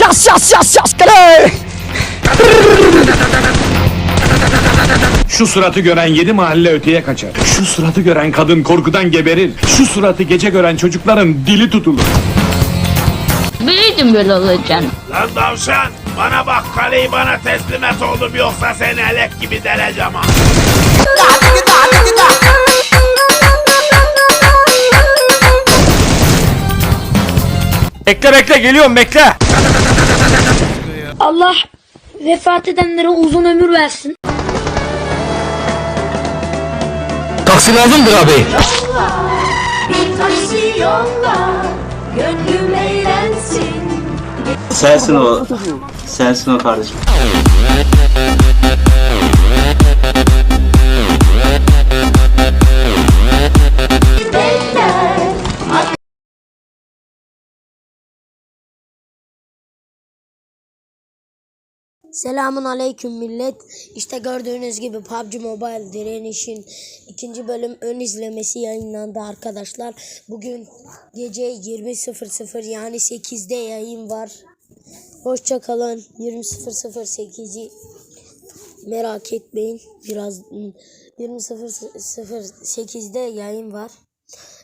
yas yas yas yas kale. Şu suratı gören yedi mahalle öteye kaçar. Şu suratı gören kadın korkudan geberir. Şu suratı gece gören çocukların dili tutulur. Biliyordum böyle olacağını. Lan tavşan bana bak kaleyi bana teslim et oğlum yoksa seni elek gibi deleceğim ha. Bekle bekle geliyorum bekle. Allah vefat edenlere uzun ömür versin. Taksi lazımdır abi. Bir taksi yolla, gönlüm eğlensin. Sensin o. Sensin o kardeşim. Selamun aleyküm millet. İşte gördüğünüz gibi PUBG Mobile direnişin ikinci bölüm ön izlemesi yayınlandı arkadaşlar. Bugün gece 20.00 yani 8'de yayın var. Hoşça kalın. 20.008'i merak etmeyin. Biraz 20.008'de yayın var.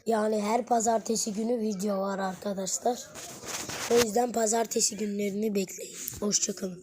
Yani her pazartesi günü video var arkadaşlar. O yüzden pazartesi günlerini bekleyin. Hoşçakalın.